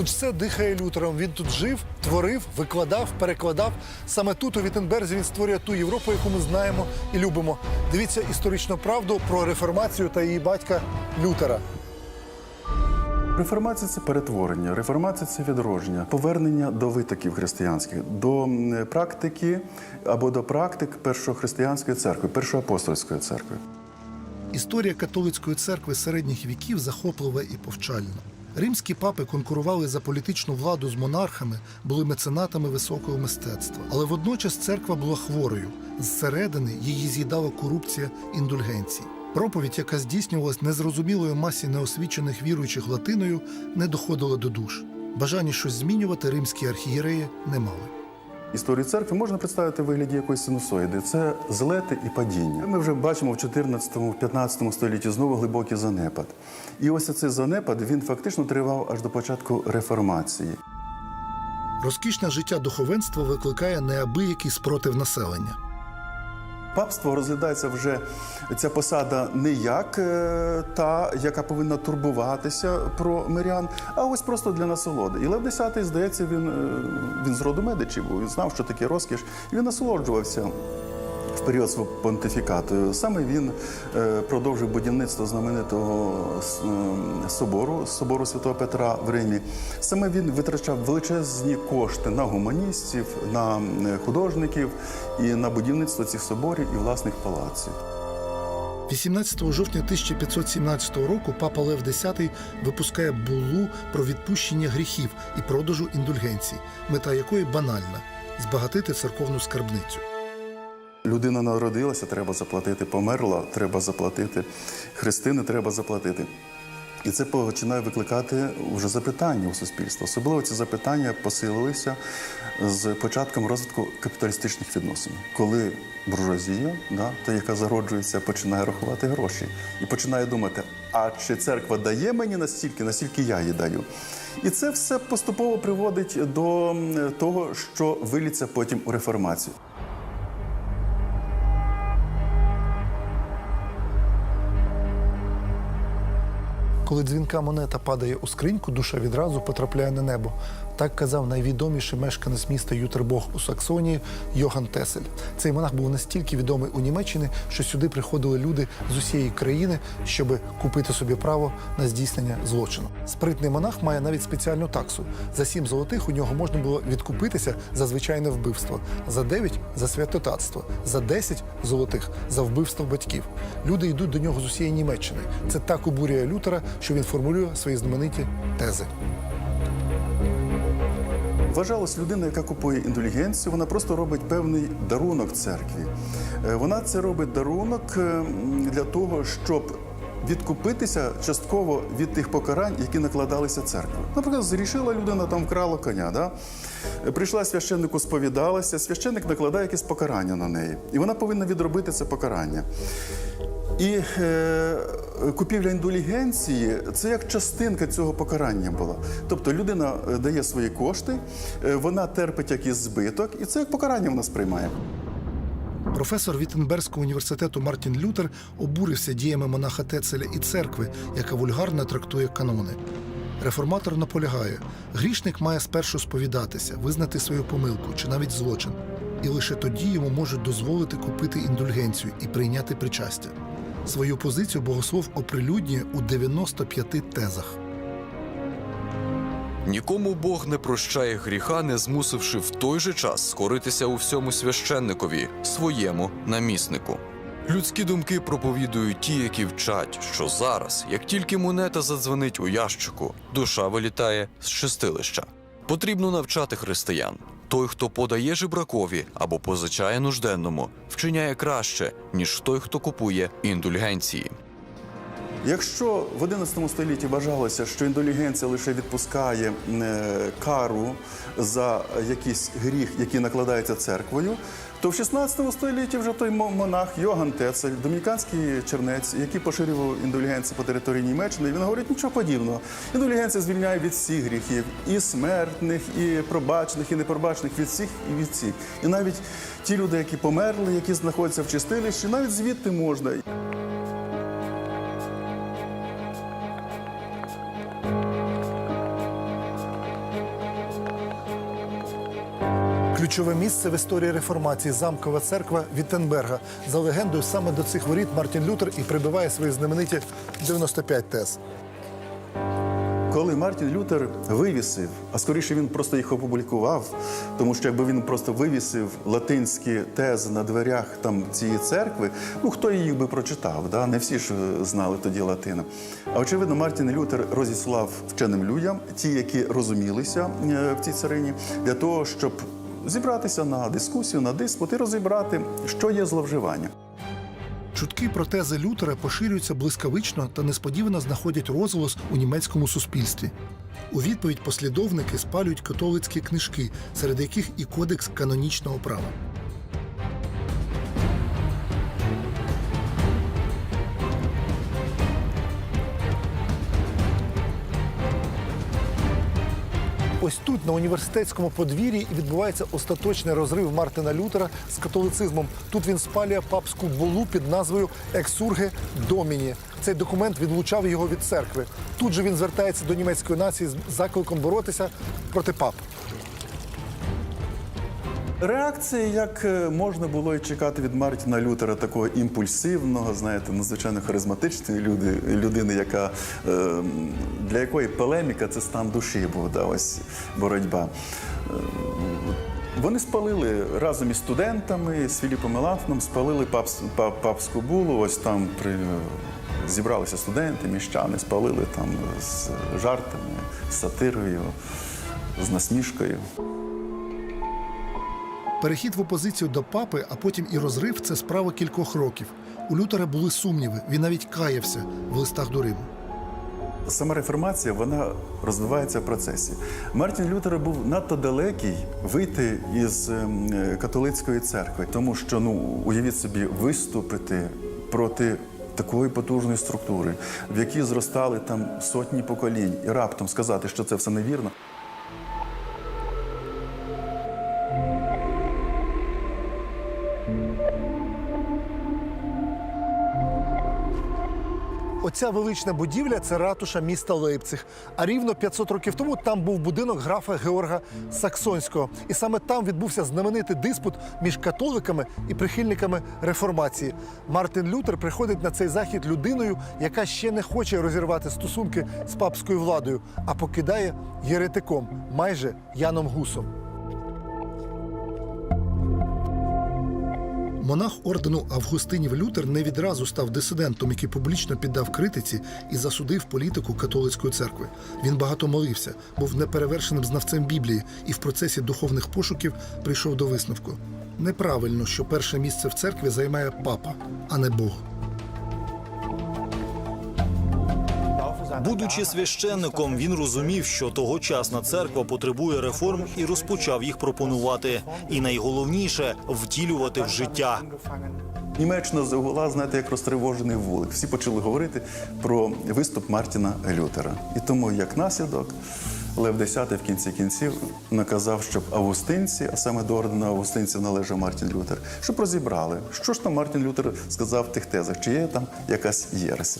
Тут все дихає лютером. Він тут жив, творив, викладав, перекладав. Саме тут, у Віттенберзі, він створює ту Європу, яку ми знаємо і любимо. Дивіться історичну правду про реформацію та її батька Лютера. Реформація це перетворення, реформація це відродження, повернення до витоків християнських, до практики або до практик першої християнської церкви, першої апостольської церкви. Історія католицької церкви середніх віків захоплива і повчальна. Римські папи конкурували за політичну владу з монархами, були меценатами високого мистецтва. Але водночас церква була хворою. Зсередини її з'їдала корупція індульгенцій. Проповідь, яка здійснювалась незрозумілою масі неосвічених віруючих латиною, не доходила до душ. Бажання щось змінювати римські архієреї не мали. Історію церкви можна представити в вигляді якоїсь синусоїди. Це злети і падіння. Ми вже бачимо в 14-15 столітті знову глибокий занепад. І ось цей занепад він фактично тривав аж до початку реформації. Розкішне життя духовенства викликає неабиякий спротив населення. Папство розглядається вже ця посада не як е, та, яка повинна турбуватися про мирян, а ось просто для насолоди. І Лев X, здається, він, е, він з роду медичів був, він знав, що таке розкіш, і він насолоджувався. В період свого понтифікату саме він е, продовжив будівництво знаменитого собору, собору Святого Петра в Римі. Саме він витрачав величезні кошти на гуманістів, на художників і на будівництво цих соборів і власних палаців. 18 жовтня 1517 року папа Лев X випускає буллу про відпущення гріхів і продажу індульгенцій, мета якої банальна збагатити церковну скарбницю. Людина народилася, треба заплатити, померла, треба заплатити, хрестини треба заплатити. І це починає викликати вже запитання у суспільства. Особливо ці запитання посилилися з початком розвитку капіталістичних відносин, коли буржуазія, да, та яка зароджується, починає рахувати гроші і починає думати, а чи церква дає мені настільки, настільки я їй даю. І це все поступово приводить до того, що виліться потім у реформацію. Коли дзвінка монета падає у скриньку, душа відразу потрапляє на небо. Так казав найвідоміший мешканець міста Ютербог у Саксонії Йоган Тесель. Цей монах був настільки відомий у Німеччині, що сюди приходили люди з усієї країни, щоб купити собі право на здійснення злочину. Спритний монах має навіть спеціальну таксу. За сім золотих у нього можна було відкупитися за звичайне вбивство, за дев'ять за святотатство, за десять золотих за вбивство батьків. Люди йдуть до нього з усієї Німеччини. Це так обурює Лютера, що він формулює свої знамениті тези. Вважалось, людина, яка купує індулігенцію, вона просто робить певний дарунок церкві. Е, Вона це робить дарунок е, для того, щоб відкупитися частково від тих покарань, які накладалися церквою. Наприклад, зрішила людина, там вкрала коня. Да? Е, Прийшла священнику, сповідалася, священник накладає якесь покарання на неї, і вона повинна відробити це покарання. І е, купівля індулігенції це як частинка цього покарання була. Тобто людина е, дає свої кошти, е, вона терпить якийсь збиток, і це як покарання вона сприймає. Професор Віттенберзького університету Мартін Лютер обурився діями монаха Тецеля і церкви, яка вульгарно трактує канони. Реформатор наполягає, грішник має спершу сповідатися, визнати свою помилку чи навіть злочин, і лише тоді йому можуть дозволити купити індульгенцію і прийняти причастя. Свою позицію богослов оприлюднює у 95 тезах. Нікому Бог не прощає гріха, не змусивши в той же час скоритися у всьому священникові, своєму наміснику. Людські думки проповідують ті, які вчать, що зараз, як тільки монета задзвонить у ящику, душа вилітає з чистилища. Потрібно навчати християн. Той, хто подає жебракові або позичає нужденному, вчиняє краще, ніж той, хто купує індульгенції. Якщо в XI столітті вважалося, що індулігенція лише відпускає е, кару за якийсь гріх, який накладається церквою, то в 16 столітті вже той мо- монах Йоган Тецель, домініканський чернець, який поширював індулігенцію по території Німеччини, він говорить нічого подібного. Індулігенція звільняє від всіх гріхів, і смертних, і пробачених, і непробачених, від всіх і від всіх. І навіть ті люди, які померли, які знаходяться в чистилищі, навіть звідти можна. Ключове місце в історії реформації замкова церква Віттенберга. За легендою, саме до цих воріт Мартін Лютер і прибиває свої знамениті 95 тез. Коли Мартін Лютер вивісив, а скоріше він просто їх опублікував, тому що якби він просто вивісив латинські тези на дверях там цієї церкви, ну хто їх би прочитав? Да? Не всі ж е, знали тоді латину. А очевидно, Мартін Лютер розіслав вченим людям, ті, які розумілися е, в цій царині, для того, щоб зібратися на дискусію, на диспут і розібрати, що є зловживання. Чутки про тези Лютера поширюються блискавично та несподівано знаходять розголос у німецькому суспільстві. У відповідь послідовники спалюють католицькі книжки, серед яких і кодекс канонічного права. Ось тут, на університетському подвір'ї, і відбувається остаточний розрив Мартина Лютера з католицизмом. Тут він спалює папську булу під назвою Ексурге Доміні. Цей документ відлучав його від церкви. Тут же він звертається до німецької нації з закликом боротися проти пап. Реакції, як е, можна було і чекати від Мартіна Лютера, такого імпульсивного, знаєте, надзвичайно харизматичної люди, людини, яка е, для якої полеміка це стан душі був, да, ось боротьба. Е, Вони спалили разом із студентами, з Філіпом Меланфоном, спалили папс, пап, папську булу. Ось там при, зібралися студенти, міщани, спалили там з жартами, з сатирою, з насмішкою. Перехід в опозицію до папи, а потім і розрив це справа кількох років. У Лютера були сумніви. Він навіть каявся в листах до Риму. Сама реформація вона розвивається в процесі. Мартін Лютер був надто далекий вийти із ем, католицької церкви, тому що ну уявіть собі виступити проти. Такої потужної структури, в якій зростали там сотні поколінь, і раптом сказати, що це все невірно. Оця велична будівля це ратуша міста Лейпциг. А рівно 500 років тому там був будинок графа Георга Саксонського. І саме там відбувся знаменитий диспут між католиками і прихильниками реформації. Мартин Лютер приходить на цей захід людиною, яка ще не хоче розірвати стосунки з папською владою, а покидає єретиком, майже Яном Гусом. Монах ордену Августинів Лютер не відразу став дисидентом, який публічно піддав критиці і засудив політику католицької церкви. Він багато молився, був неперевершеним знавцем Біблії і в процесі духовних пошуків прийшов до висновку. Неправильно, що перше місце в церкві займає папа, а не Бог. Будучи священником, він розумів, що тогочасна церква потребує реформ і розпочав їх пропонувати. І найголовніше втілювати в життя. Німеччина загула, знаєте, як розтривожений вулик. Всі почали говорити про виступ Мартіна Лютера. І тому, як наслідок, Лев X в кінці кінців наказав, щоб августинці, а саме до ордена августинців належав Мартін Лютер, щоб розібрали, що ж там Мартін Лютер сказав в тих тезах, чи є там якась єресь.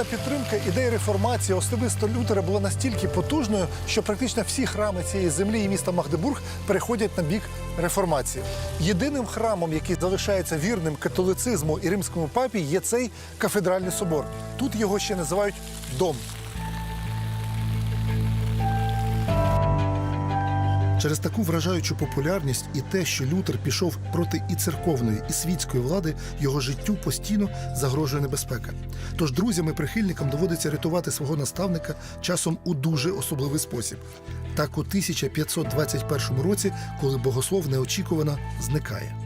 Народна підтримка ідеї реформації особисто Лютера була настільки потужною, що практично всі храми цієї землі і міста Магдебург переходять на бік реформації. Єдиним храмом, який залишається вірним католицизму і римському папі, є цей кафедральний собор. Тут його ще називають дом. Через таку вражаючу популярність і те, що Лютер пішов проти і церковної, і світської влади, його життю постійно загрожує небезпека. Тож друзям і прихильникам доводиться рятувати свого наставника часом у дуже особливий спосіб. Так у 1521 році, коли богослов неочікувано зникає.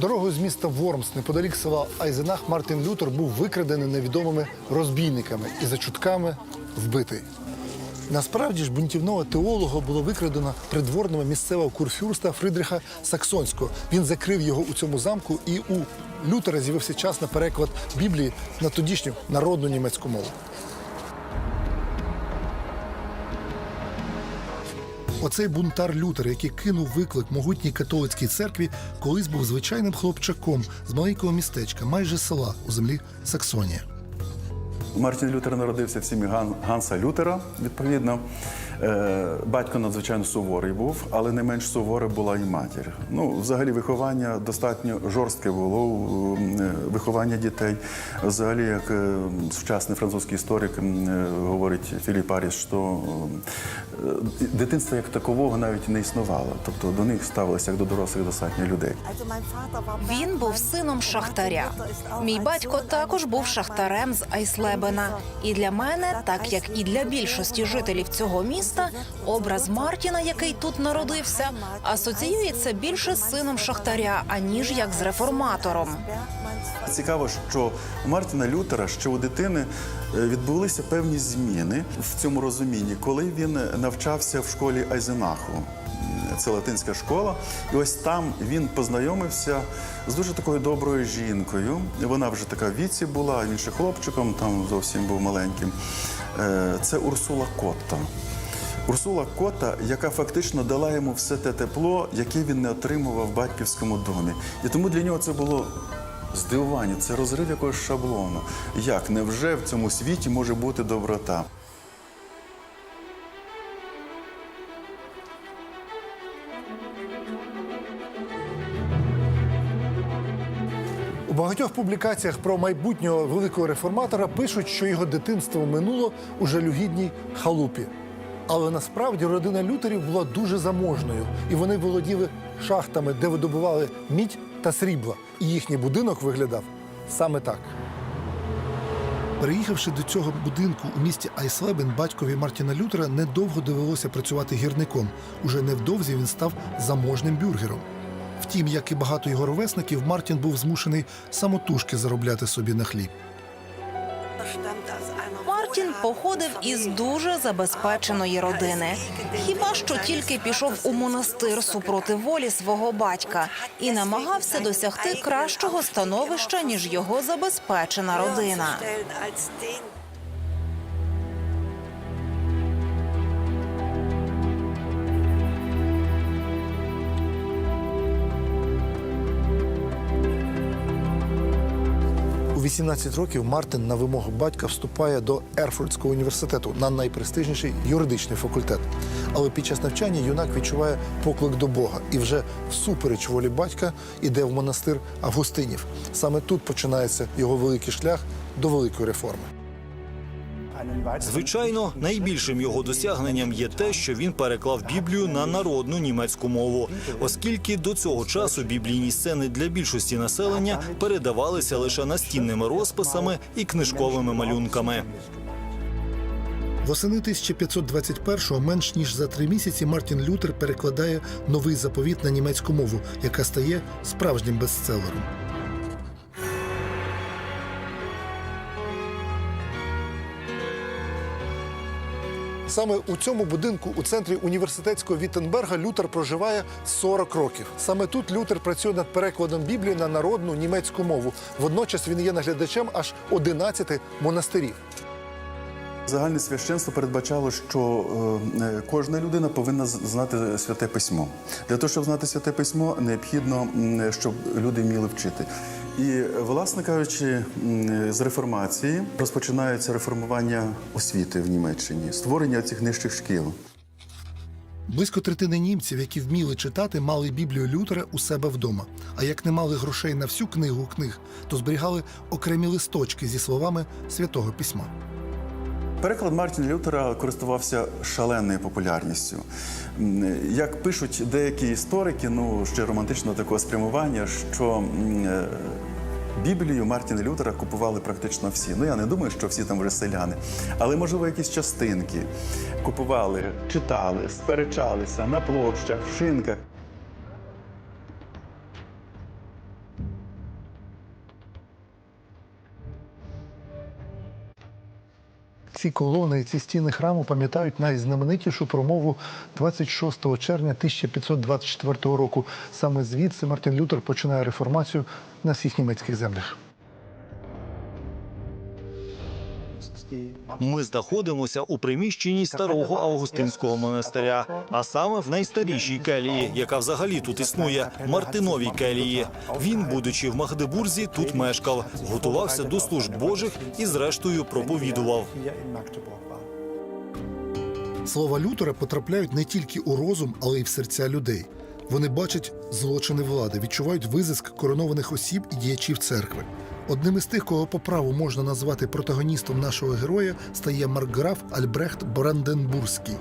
Дорогою з міста Вормс, неподалік села Айзенах, Мартин Лютер був викрадений невідомими розбійниками і за чутками вбитий. Насправді ж бунтівного теолога було викрадено придворними місцевого курфюрста Фридриха Саксонського. Він закрив його у цьому замку, і у Лютера з'явився час на переклад Біблії на тодішню народну німецьку мову. Оцей бунтар Лютер, який кинув виклик могутній католицькій церкві, колись був звичайним хлопчаком з маленького містечка, майже села у землі Саксонія. Мартін Лютер народився в сім'ї Ган- Ганса Лютера, відповідно. Е, Батько надзвичайно суворий був, але не менш суворе була і матір. Ну, взагалі, виховання достатньо жорстке було, е, виховання дітей. Взагалі, як е, сучасний французький історик говорить Філіп Аріс, що дитинства як такового навіть не існувало. Тобто до них ставилися як до дорослих достатньо людей. Він був сином шахтаря. Мій батько також був шахтарем з Айслебена. І для мене, так як і для більшості жителів цього міста, образ Мартіна, який тут народився, асоціюється більше з сином шахтаря, аніж як з реформатором. Цікаво, що у Мартіна Лютера ще у дитини е, відбулися певні зміни в цьому розумінні, коли він навчався в школі Айзенаху. Це латинська школа, і ось там він познайомився з дуже такою доброю жінкою. Вона вже така в віці була, він ще хлопчиком, там зовсім був маленьким. Е, Це Урсула Котта. Урсула Кота, яка фактично дала йому все те тепло, яке він не отримував в батьківському домі. І тому для нього це було здивування, це розрив якогось шаблону. Як невже в цьому світі може бути доброта? У багатьох публікаціях про майбутнього великого реформатора пишуть, що його дитинство минуло у жалюгідній халупі. Але насправді родина лютерів була дуже заможною, і вони володіли шахтами, де видобували мідь та срібла. І їхній будинок виглядав саме так. Переїхавши до цього будинку у місті Айслебен, батькові Мартіна Лютера недовго довелося працювати гірником. Уже невдовзі він став заможним бюргером. Втім, як і багато його ровесників, Мартін був змушений самотужки заробляти собі на хліб. Мартін походив із дуже забезпеченої родини. Хіба що тільки пішов у монастир супроти волі свого батька і намагався досягти кращого становища ніж його забезпечена родина. У 18 років Мартин на вимогу батька вступає до Ерфуртського університету на найпрестижніший юридичний факультет. Але під час навчання юнак відчуває поклик до Бога і вже всупереч волі батька іде в монастир Августинів. Саме тут починається його великий шлях до великої реформи. Звичайно, найбільшим його досягненням є те, що він переклав Біблію на народну німецьку мову, оскільки до цього часу біблійні сцени для більшості населення передавалися лише настінними розписами і книжковими малюнками. Восени 1521-го, менш ніж за три місяці, Мартін Лютер перекладає новий заповіт на німецьку мову, яка стає справжнім бестселером. Саме у цьому будинку у центрі університетського Віттенберга Лютер проживає 40 років. Саме тут Лютер працює над перекладом Біблії на народну німецьку мову. Водночас він є наглядачем аж 11 монастирів. Загальне священство передбачало, що е, е, кожна людина повинна знати святе письмо. Для того, щоб знати святе письмо, необхідно, щоб люди вміли вчити. І, власне кажучи, з реформації розпочинається реформування освіти в Німеччині, створення цих нижчих шкіл. Близько третини німців, які вміли читати, мали Біблію Лютера у себе вдома. А як не мали грошей на всю книгу книг, то зберігали окремі листочки зі словами святого письма. Переклад Мартіна Лютера користувався шаленою популярністю. Як пишуть деякі історики, ну ще романтичного такого спрямування, що е, Біблію Мартіна Лютера купували практично всі. Ну я не думаю, що всі там вже селяни, але можливо якісь частинки купували, читали, сперечалися на площах, в шинках. Ці колони, ці стіни храму пам'ятають найзнаменитішу промову 26 червня 1524 року. Саме звідси Мартін Лютер починає реформацію на всіх німецьких землях. Ми знаходимося у приміщенні старого Августинського монастиря, а саме в найстарішій келії, яка взагалі тут існує Мартиновій келії. Він, будучи в Магдебурзі, тут мешкав, готувався до служб Божих і, зрештою, проповідував. Слова Лютера потрапляють не тільки у розум, але й в серця людей. Вони бачать злочини влади, відчувають визиск коронованих осіб і діячів церкви. Одним із тих, кого по праву можна назвати протагоністом нашого героя, стає маркграф Альбрехт Бранденбурзький,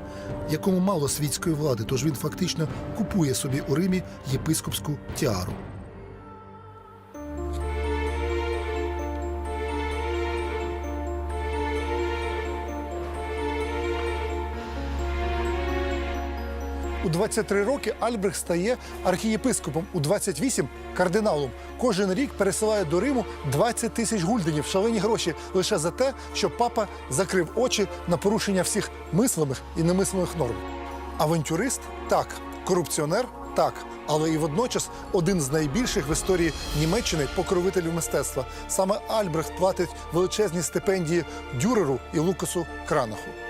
якому мало світської влади, тож він фактично купує собі у Римі єпископську тіару. У 23 роки Альбрехт стає архієпископом, у 28 – кардиналом. Кожен рік пересилає до Риму 20 тисяч гульденів, шалені гроші лише за те, що папа закрив очі на порушення всіх мислимих і немислимих норм. Авантюрист так, корупціонер так, але і водночас один з найбільших в історії Німеччини покровителів мистецтва. Саме Альбрехт платить величезні стипендії Дюреру і Лукасу Кранаху.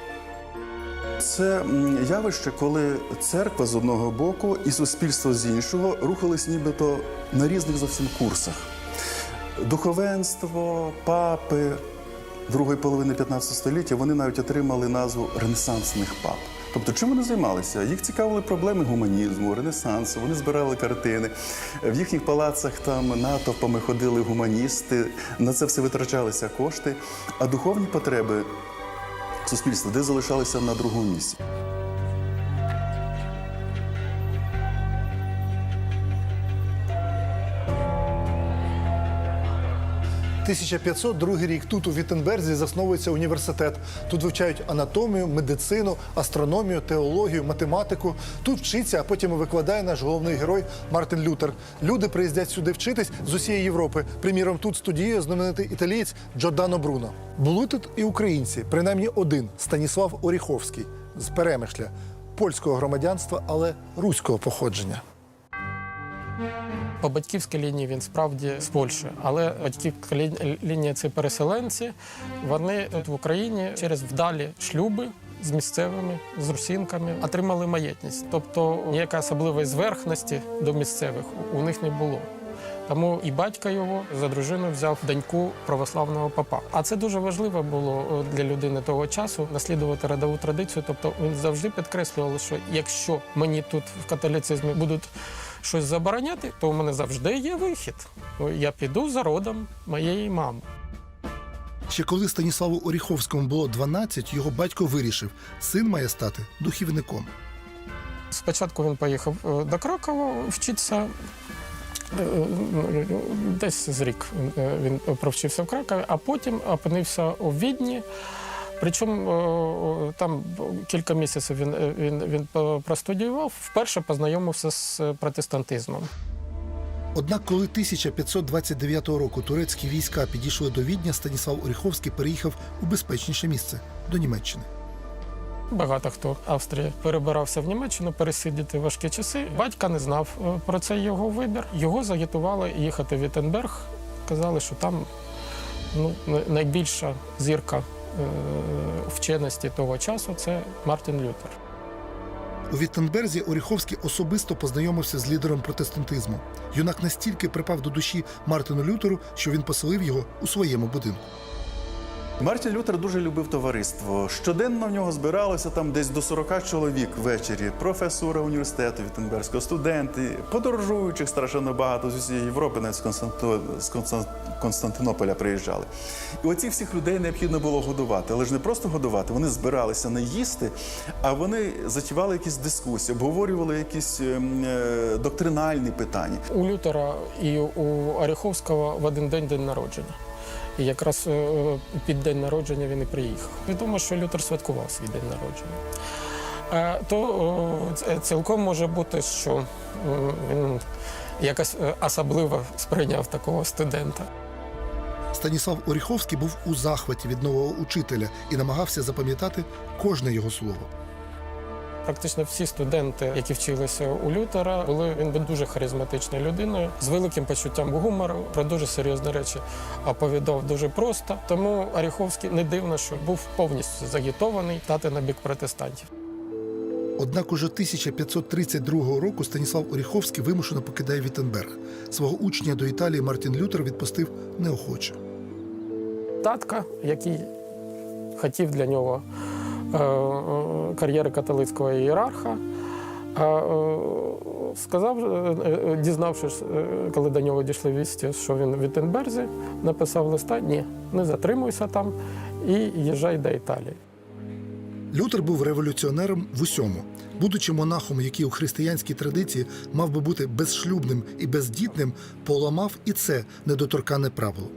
Це явище, коли церква з одного боку і суспільство з іншого рухались нібито на різних зовсім курсах. Духовенство, папи другої половини 15 століття вони навіть отримали назву ренесансних пап. Тобто, чим вони займалися? Їх цікавили проблеми гуманізму, ренесансу. Вони збирали картини. В їхніх палацах там натовпами ходили гуманісти. На це все витрачалися кошти. А духовні потреби суспільства, де залишалися на другому місці. 1502 рік тут у Віттенберзі засновується університет. Тут вивчають анатомію, медицину, астрономію, теологію, математику. Тут вчиться, а потім викладає наш головний герой Мартин Лютер. Люди приїздять сюди вчитись з усієї Європи. Приміром, тут студіює знаменитий італієць Джордано Бруно. Були тут і українці, принаймні один Станіслав Оріховський з Перемишля, польського громадянства, але руського походження. По батьківській лінії він справді з Польщі, але батьківська лі- лінія це переселенці. Вони тут в Україні через вдалі шлюби з місцевими, з русінками отримали маєтність. Тобто ніякої особливої зверхності до місцевих у них не було. Тому і батько його за дружину взяв доньку православного папа. А це дуже важливо було е, для людини того часу наслідувати родову традицію. Тобто він завжди підкреслював, що якщо мені тут в католіцизмі будуть щось забороняти, то у мене завжди є вихід. Я піду за родом моєї мами. Ще коли Станіславу Оріховському було 12, його батько вирішив, син має стати духівником. Спочатку він поїхав е, до Кракова вчитися. е, е, Десь з рік він провчився в Кракові, а потім опинився у Відні. Причому е, там кілька місяців він, е, він, він е, простудіював, вперше познайомився з протестантизмом. Однак, коли 1529 року турецькі війська підійшли до Відня, Станіслав Оріховський переїхав у безпечніше місце до Німеччини. Багато хто в Австрії перебирався в Німеччину пересидіти важкі часи. Батька не знав е, про цей його вибір. Його загітували їхати в Віттенберг. Казали, що там ну, найбільша зірка е, вченості того часу це Мартін Лютер. У Віттенберзі Оріховський особисто познайомився з лідером протестантизму. Юнак настільки припав до душі Мартину Лютеру, що він поселив його у своєму будинку. Мартін Лютер дуже любив товариство. Щоденно в нього збиралося там десь до 40 чоловік ввечері. Професура університету Віттенберзького, студенти, подорожуючих страшенно багато з усієї Європи, навіть з Константинополя приїжджали. І оці всіх людей необхідно було годувати. Але ж не просто годувати, вони збиралися не їсти, а вони затівали якісь дискусії, обговорювали якісь ем, е, доктринальні питання. У Лютера і у Оріховського в один день день народження. І якраз е, під день народження він і приїхав. Відомо, що Лютер святкував свій день народження. Е, То цілком може бути, що він якось е, особливо сприйняв такого студента. Станіслав Оріховський був у захваті від нового учителя і намагався запам'ятати кожне його слово. Практично всі студенти, які вчилися у Лютера, були він був дуже харизматичною людиною з великим почуттям гумору, про дуже серйозні речі оповідав дуже просто. Тому Оріховський не дивно, що був повністю загітований стати на бік протестантів. Однак уже 1532 року Станіслав Оріховський вимушено покидає Віттенберг. Свого учня до Італії Мартін Лютер відпустив неохоче. татка, який хотів для нього кар'єри католицького ієрарха. Е, сказав, е, е, дізнавшись, е, коли до нього дійшли вісті, що він в Віттенберзі, написав листа: ні, не затримуйся там і їжджай до Італії. Лютер був революціонером в усьому. Будучи монахом, який у християнській традиції мав би бути безшлюбним і бездітним, поламав і це недоторкане правило.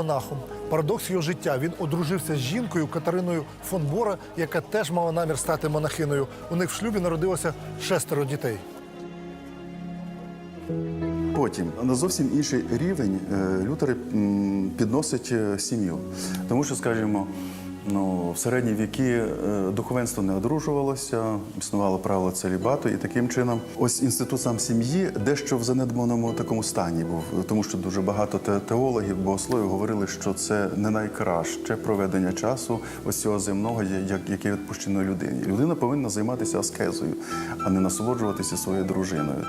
Монахом. Парадокс його життя. Він одружився з жінкою Катериною фон Бора, яка теж мала намір стати монахиною. У них в шлюбі народилося шестеро дітей. Потім на зовсім інший рівень лютери Лютер підносить е, сім'ю. Тому що, скажімо, ну, в середні віки е, духовенство не одружувалося, існувало правило целібату, і таким чином ось інститут сам сім'ї дещо в занедбаному такому стані був, тому що дуже багато теологів, богословів говорили, що це не найкраще проведення часу ось цього земного, як- яке відпущено людині. Людина повинна займатися аскезою, а не насолоджуватися своєю дружиною.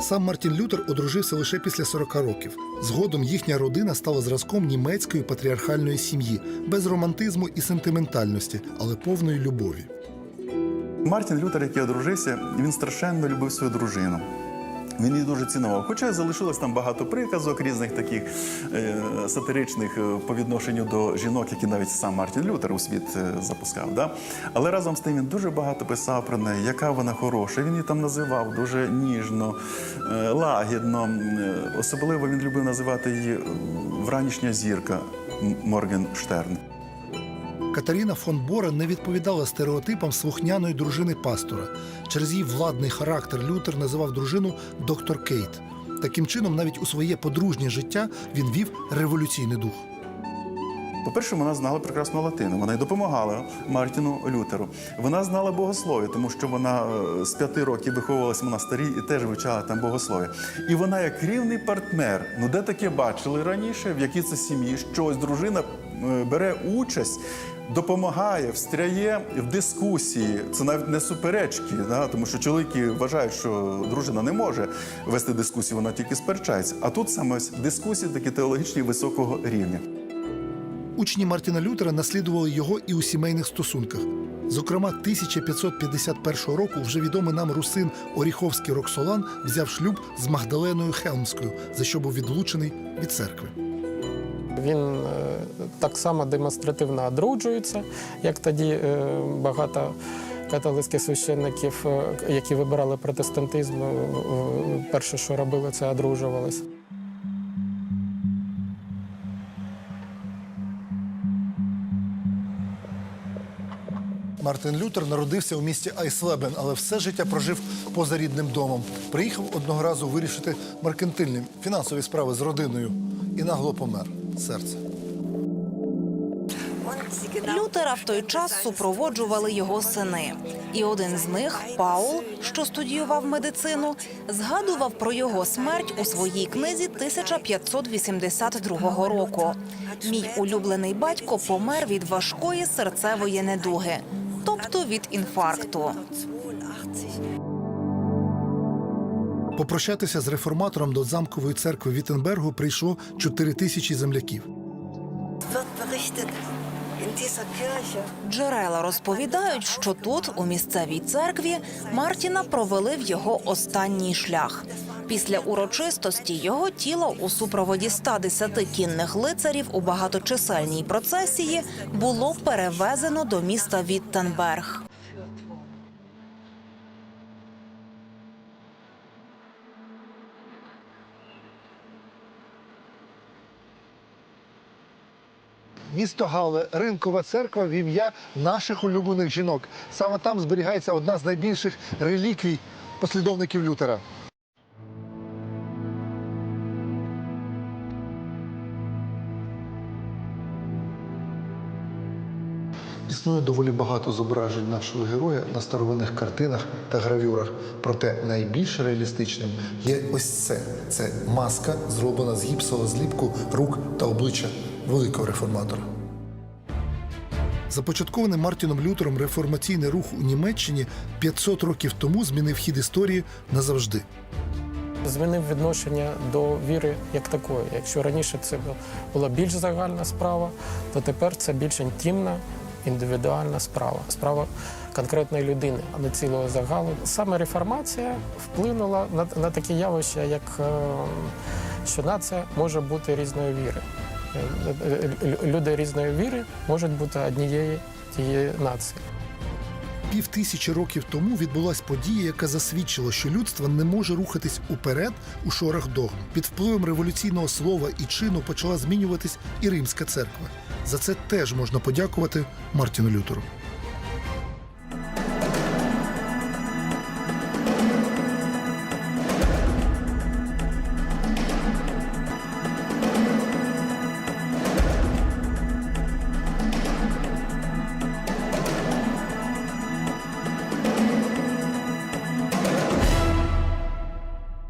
Сам Мартін Лютер одружився лише після 40 років. Згодом їхня родина стала зразком німецької патріархальної сім'ї, без романтизму і сентиментальності, але повної любові. Мартін Лютер, який одружився, він страшенно любив свою дружину. Він її дуже цінував. Хоча залишилось там багато приказок різних таких е, сатиричних е, по відношенню до жінок, які навіть сам Мартін Лютер у світ е, запускав. Да? Але разом з тим він дуже багато писав про неї, яка вона хороша. Він її там називав дуже ніжно, е, лагідно. Е, Особливо він любив називати її вранішня зірка Моргенштерн. Катерина фон Бора не відповідала стереотипам слухняної дружини пастора. Через її владний характер Лютер називав дружину доктор Кейт. Таким чином, навіть у своє подружнє життя він вів революційний дух. По-перше, вона знала прекрасну латину. Вона й допомагала Мартіну Лютеру. Вона знала богослов'я, тому що вона е, з п'яти років виховувалась в монастирі і теж вивчала там богослов'я. І вона, як рівний партнер, ну де таке бачили раніше, в якій це сім'ї, що ось дружина е, бере участь. Допомагає, встряє в дискусії. Це навіть не суперечки, да? тому що чоловіки вважають, що дружина не може вести дискусію, вона тільки сперечається. А тут саме дискусії такі теологічні високого рівня. Учні Мартіна Лютера наслідували його і у сімейних стосунках. Зокрема, 1551 року вже відомий нам русин Оріховський Роксолан взяв шлюб з Магдаленою Хелмською, за що був відлучений від церкви. Він е, так само демонстративно одруджується, як тоді е, багато католицьких священників, е, які вибирали протестантизм, перше, що робили, це одружувалися. Мартин Лютер народився у місті Айслебен, але все життя прожив поза рідним домом. Приїхав одного разу вирішити меркантильні фінансові справи з родиною і нагло помер. Серце. Лютера в той час супроводжували його сини, і один з них, Паул, що студіював медицину, згадував про його смерть у своїй книзі 1582 року. Мій улюблений батько помер від важкої серцевої недуги, тобто від інфаркту. Попрощатися з реформатором до замкової церкви Віттенбергу прийшло 4 тисячі земляків. Джерела розповідають, що тут, у місцевій церкві, Мартіна провели в його останній шлях. Після урочистості його тіло у супроводі 110 кінних лицарів у багаточисельній процесії було перевезено до міста Віттенберг. місто Галве, ринкова церква в ім'я наших улюблених жінок. Саме там зберігається одна з найбільших реліквій послідовників Лютера. Існує доволі багато зображень нашого героя на старовинних картинах та гравюрах. Проте найбільш реалістичним є ось це. Це маска, зроблена з гіпсового зліпку рук та обличчя великого реформатора. Започаткований Мартіном Лютером реформаційний рух у Німеччині 500 років тому змінив хід історії назавжди. Змінив відношення до віри як такої. Якщо раніше це була більш загальна справа, то тепер це більш інтимна, індивідуальна справа, справа конкретної людини, а не цілого загалу. Саме реформація вплинула на, на такі явища, як е, що нація може бути різної віри. Е, е, е, Люди різної віри можуть бути однієї тієї нації. Пів тисячі років тому відбулася подія, яка засвідчила, що людство не може рухатись уперед у шорах догм. Під впливом революційного слова і чину почала змінюватись і римська церква. За це теж можна подякувати Мартіну Лютеру.